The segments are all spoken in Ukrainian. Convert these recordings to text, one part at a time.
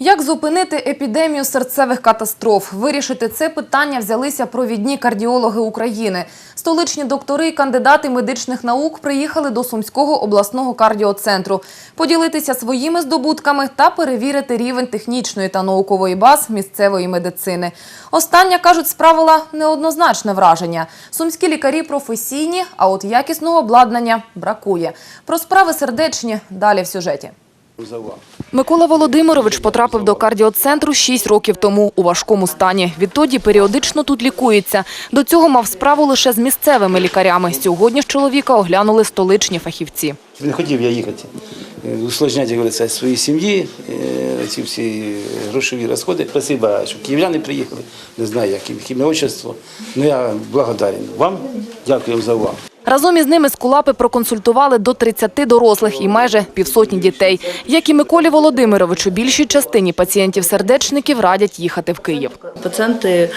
Як зупинити епідемію серцевих катастроф? Вирішити це питання взялися провідні кардіологи України. Столичні доктори і кандидати медичних наук приїхали до Сумського обласного кардіоцентру поділитися своїми здобутками та перевірити рівень технічної та наукової баз місцевої медицини. Остання, кажуть, справила неоднозначне враження. Сумські лікарі професійні, а от якісного обладнання бракує. Про справи сердечні далі в сюжеті. Микола Володимирович потрапив до кардіоцентру 6 років тому у важкому стані. Відтоді періодично тут лікується. До цього мав справу лише з місцевими лікарями. Сьогодні ж чоловіка оглянули столичні фахівці. Не хотів я їхати, е, усложняти, говориться, своїй сім'ї, е, ці всі грошові розходи. Спасибо, що київляни приїхали, не знаю, як їм. Ну я благодарен вам, дякую за увагу. Разом із ними скулапи проконсультували до 30 дорослих і майже півсотні дітей. Як і Миколі Володимировичу, більшій частині пацієнтів-сердечників радять їхати в Київ. Пациенты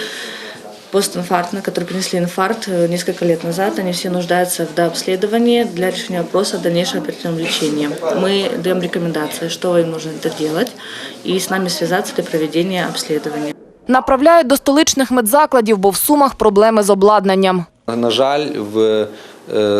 постинфарктные, которые принесли инфаркт э, несколько лет назад, они все нуждаются в дообследовании для решения вопроса дальнейшего оперативного лечения. Мы даем рекомендации, что им нужно это делать, и с нами связаться для проведения обследования. Направляють до столичних медзакладів, бо в Сумах проблеми з обладнанням. На жаль, в е,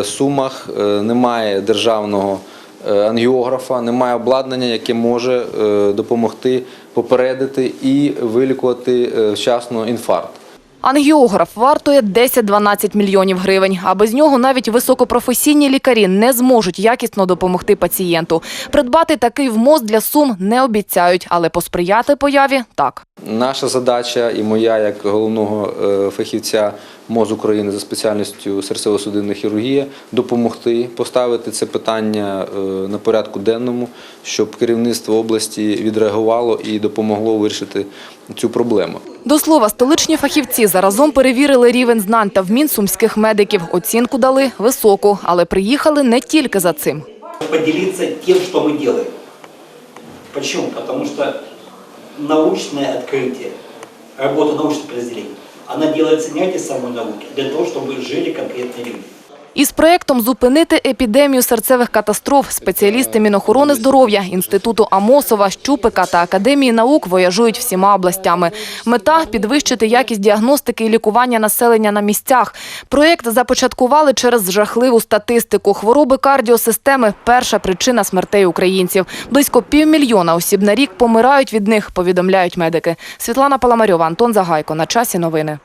Сумах е, немає державного е, ангіографа, немає обладнання, яке може е, допомогти попередити і вилікувати е, вчасно інфаркт. Ангіограф вартує 10-12 мільйонів гривень, а без нього навіть високопрофесійні лікарі не зможуть якісно допомогти пацієнту. Придбати такий вмоз для Сум не обіцяють, але посприяти появі – так. Наша задача і моя як головного е, фахівця МОЗ України за спеціальністю серцево-судинна хірургія допомогти поставити це питання е, на порядку денному, щоб керівництво області відреагувало і допомогло вирішити цю проблему. До слова, столичні фахівці заразом перевірили рівень знань та вмін сумських медиків. Оцінку дали високу, але приїхали не тільки за цим. поделиться тем, что мы делаем. Почему? Потому что научное открытие, работа научных подразделений, она делается не ради самой науки, а для того, чтобы жили конкретные люди. Із проектом «Зупинити епідемію серцевих катастроф» спеціалісти Мінохорони здоров'я, Інституту Амосова, Щупика та Академії наук вояжують всіма областями. Мета – підвищити якість діагностики і лікування населення на місцях. Проєкт започаткували через жахливу статистику. Хвороби кардіосистеми – перша причина смертей українців. Близько півмільйона осіб на рік помирають від них, повідомляють медики. Світлана Паламарьова, Антон Загайко. На часі новини.